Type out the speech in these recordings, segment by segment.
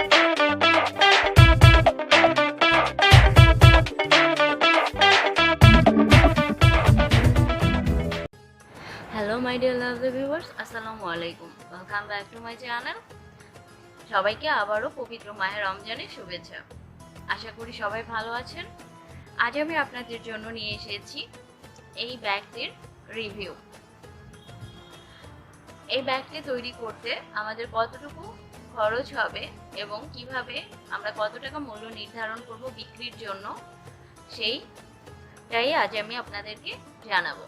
Hello my dear আসসালামু আলাইকুম welcome back to my channel সবাইকে আবারও পবিত্র মাহের রমজানের শুভেচ্ছা। আশা করি সবাই ভালো আছেন। আজ আমি আপনাদের জন্য নিয়ে এসেছি এই ব্যাগটির রিভিউ এই ব্যাগটি তৈরি করতে আমাদের কতটুকু খরচ হবে এবং কীভাবে আমরা কত টাকা মূল্য নির্ধারণ করব বিক্রির জন্য, সেইটাই আজ আমি আপনাদেরকে জানাব।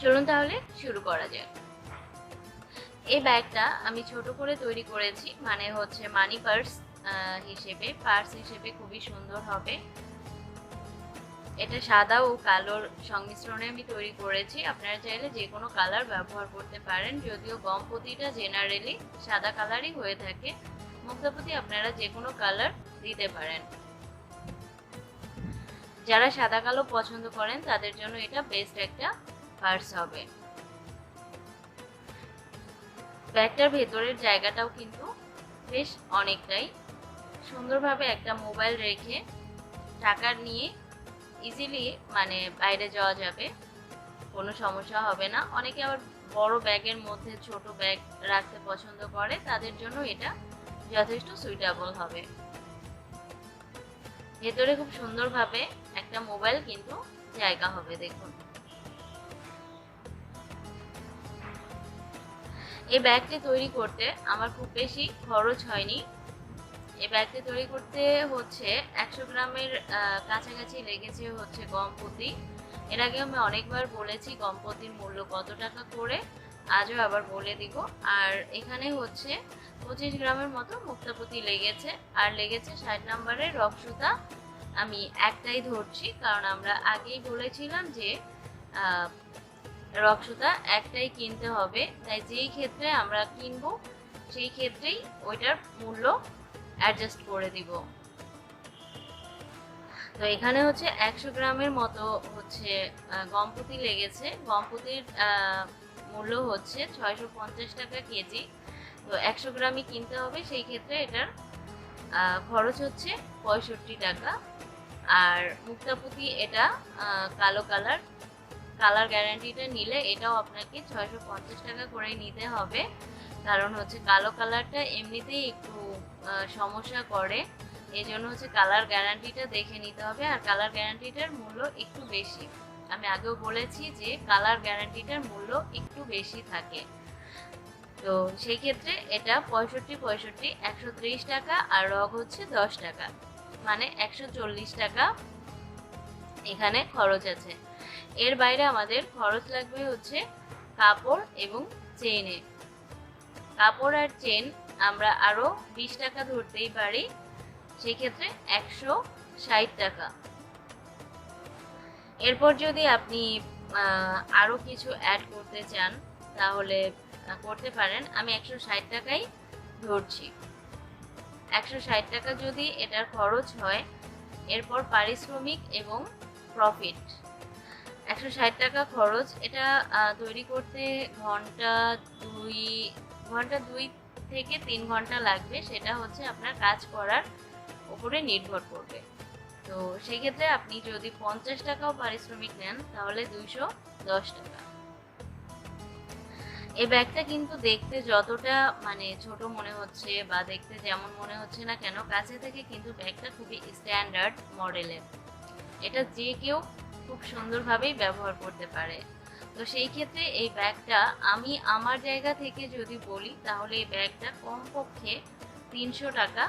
চলুন তাহলে শুরু করা যাক। এই ব্যাগটা আমি ছোট করে তৈরি করেছি মানে হচ্ছে মানি পার্স হিসেবে পার্স হিসেবে খুবই সুন্দর হবে। এটা সাদা ও কালোর সংমিশ্রণে আমি তৈরি করেছি। আপনারা চাইলে যে কোনো কালার ব্যবহার করতে পারেন, যদিও গমপতিটা জেনারেলি সাদা কালারই হয়ে থাকে। মুক্তাপতি আপনারা যে কোনো কালার দিতে পারেন। যারা সাদা কালো পছন্দ করেন, তাদের জন্য এটা বেস্ট একটা পার্স হবে। ব্যাগটার ভেতরের জায়গাটাও কিন্তু বেশ অনেকটাই সুন্দরভাবে একটা মোবাইল রেখে টাকা নিয়ে ইজিলি মানে বাইরে যাওয়া যাবে, কোনো সমস্যা হবে না। অনেকে আবার বড় ব্যাগের মধ্যে ছোট ব্যাগ রাখতে পছন্দ করে, তাদের জন্য এটা যথেষ্ট সুইটেবল হবে। ভেতরে খুব সুন্দরভাবে একটা মোবাইল কিন্তু জায়গা হবে, দেখুন। এই ব্যাগটি তৈরি করতে আমার খুব বেশি খরচ হয়নি। এই ব্যাগটি তৈরি করতে হচ্ছে একশো গ্রামের কাছাকাছি লেগেছে হচ্ছে গমপতি এর আগে আমি অনেকবার বলেছি গমপতির মূল্য কত টাকা করে, আজও আবার বলে দিব। আর এখানে হচ্ছে পঁচিশ গ্রামের মতো মুক্তাপতি লেগেছে। আর লেগেছে ষাট নম্বরের রক্সুতা। আমি একটাই ধরছি, কারণ আমরা আগেই বলেছিলাম যে রক্সুতা একটাই কিনতে হবে। তাই যেই ক্ষেত্রে আমরা কিনবো, সেই ক্ষেত্রেই ওইটার মূল্য অ্যাডজাস্ট করে দিব। তো এখানে হচ্ছে একশো গ্রামের মতো হচ্ছে গমপুতি লেগেছে। গমপুতির মূল্য হচ্ছে ছয়শো পঞ্চাশ টাকা কেজি। তো একশো গ্রামই কিনতে হবে, সেই ক্ষেত্রে এটার খরচ হচ্ছে পঁয়ষট্টি টাকা। আর মুক্তাপুতি এটা কালো কালার কালার গ্যারান্টিটা নিলে এটাও আপনাকে ছয়শো পঞ্চাশ টাকা করে নিতে হবে। কারণ হচ্ছে কালো কালারটা এমনিতেই একটু সমস্যা করে। এই জন্য হচ্ছে কালার গ্যারান্টিটা দেখে নিতে হবে। আর কালার গ্যারান্টিটার মূল্য একটু বেশি। আমি আগেও বলেছি যে কালার গ্যারান্টিটার মূল্য একটু বেশি থাকে। তো সেই ক্ষেত্রে এটা পঁয়ষট্টি পঁয়ষট্টি, একশো টাকা আর রগ হচ্ছে দশ টাকা। মানে একশো চল্লিশ টাকা এখানে খরচ আছে। এর বাইরে আমাদের খরচ লাগবে হচ্ছে কাপড় এবং চেনে কাপড় আর চেন আমরা আরও বিশ টাকা ধরতেই পারি, সেক্ষেত্রে একশো ষাট টাকা। এরপর যদি আপনি আরও কিছু অ্যাড করতে চান, তাহলে করতে পারেন। আমি একশো ষাট টাকাই ধরছি। একশো ষাট টাকা যদি এটার খরচ হয়, এরপর পারিশ্রমিক এবং প্রফিট একশো ষাট টাকা খরচ। এটা তৈরি করতে ঘণ্টা দুই ঘণ্টা দুই থেকে তিন ঘণ্টা লাগবে। সেটা হচ্ছে আপনার কাজ করার উপরে নির্ভর করবে। তো সেই ক্ষেত্রে আপনি যদি পঞ্চাশ টাকাও পারিশ্রমিক নেন, তাহলে দুইশো দশ টাকা। এই ব্যাগটা কিন্তু দেখতে যতটা মানে ছোট মনে হচ্ছে বা দেখতে যেমন মনে হচ্ছে না কেন, কাছে থেকে কিন্তু ব্যাগটা খুবই স্ট্যান্ডার্ড মডেলের এটা যে কেউ খুব সুন্দরভাবেই ব্যবহার করতে পারে। তো সেই ক্ষেত্রে এই ব্যাগটা আমি আমার জায়গা থেকে যদি বলি, তাহলে এই ব্যাগটা কমপক্ষে তিনশো টাকা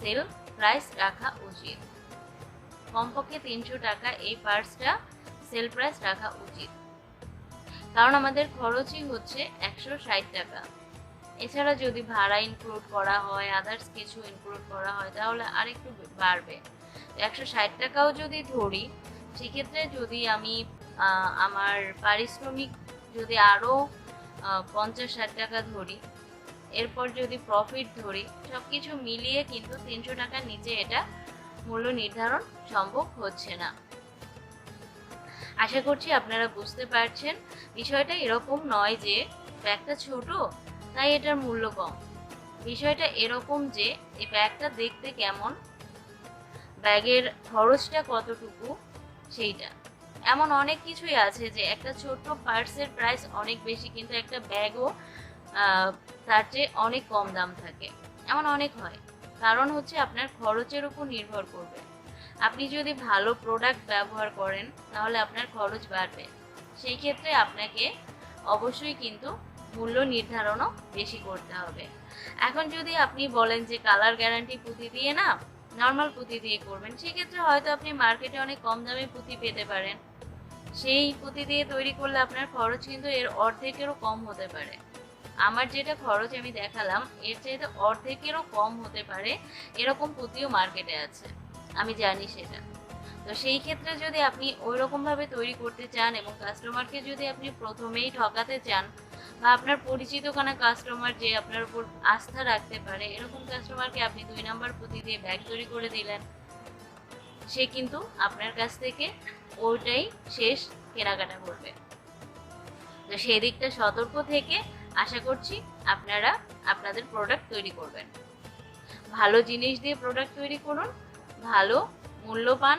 সেল প্রাইস রাখা উচিত। কমপক্ষে তিনশো টাকা এই পার্সটা সেল প্রাইস রাখা উচিত। কারণ আমাদের খরচই হচ্ছে একশো ষাট টাকা। এছাড়া যদি ভাড়া ইনক্লুড করা হয় আদার্স কিছু ইনক্লুড করা হয়, তাহলে আরেকটু বাড়বে। একশো ষাট টাকাও যদি ধরি সেক্ষেত্রে যদি আমি আমার পারিশ্রমিক যদি আরও পঞ্চাশ ষাট টাকা ধরি, এরপর যদি প্রফিট ধরি সব কিছু মিলিয়ে কিন্তু তিনশো টাকার নিচে এটা মূল্য নির্ধারণ সম্ভব হচ্ছে না। আশা করছি আপনারা বুঝতে পারছেন। বিষয়টা এরকম নয় যে ব্যাগটা ছোট, তাই এটার মূল্য কম। বিষয়টা এরকম যে, এই ব্যাগটা দেখতে কেমন, ব্যাগের খরচটা কতটুকু সেইটা। এমন অনেক কিছুই আছে যে একটা ছোট্ট পার্সের প্রাইস অনেক বেশি, কিন্তু একটা ব্যাগও তার চেয়ে অনেক কম দাম থাকে। এমন অনেক হয়। কারণ হচ্ছে আপনার খরচের উপর নির্ভর করবে। আপনি যদি ভালো প্রোডাক্ট ব্যবহার করেন, তাহলে আপনার খরচ বাড়বে। সেই ক্ষেত্রে আপনাকে অবশ্যই কিন্তু মূল্য নির্ধারণও বেশি করতে হবে। এখন যদি আপনি বলেন যে কালার গ্যারান্টি পুঁতি দিয়ে না নর্মাল পুঁতি দিয়ে করবেন। সেক্ষেত্রে হয়তো আপনি মার্কেটে অনেক কম দামে পুঁতি পেতে পারেন। সেই পুঁতি দিয়ে তৈরি করলে আপনার খরচ কিন্তু এর অর্ধেকেরও কম হতে পারে। আমার যেটা খরচ আমি দেখালাম, এর চাইতে অর্ধেকেরও কম হতে পারে এরকম পুঁতিও মার্কেটে আছে। আমি জানি সেটা। তো সেই ক্ষেত্রে যদি আপনি ওই রকমভাবে তৈরি করতে চান এবং কাস্টমারকে যদি আপনি প্রথমেই ঠকাতে চান বা আপনার পরিচিত কোনো কাস্টমার যে আপনার উপর আস্থা রাখতে পারে, এরকম কাস্টমারকে আপনি দুই নাম্বার পুঁতি দিয়ে ব্যাগ তৈরি করে দিলেন, সে কিন্তু আপনার কাছ থেকে ওইটাই শেষ কেনাকাটা করবে। তো সেই দিকটা সতর্ক থেকে আশা করছি আপনারা আপনাদের প্রোডাক্ট তৈরি করবেন। ভালো জিনিস দিয়ে প্রোডাক্ট তৈরি করুন, ভালো মূল্য পান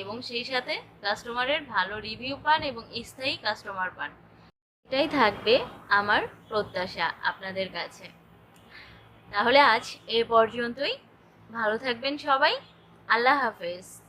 এবং সেই সাথে কাস্টমারের ভালো রিভিউ পান এবং স্থায়ী কাস্টমার পান। এটাই থাকবে আমার প্রত্যাশা আপনাদের কাছে। তাহলে আজ এ পর্যন্তই। ভালো থাকবেন সবাই। আল্লাহ হাফেজ।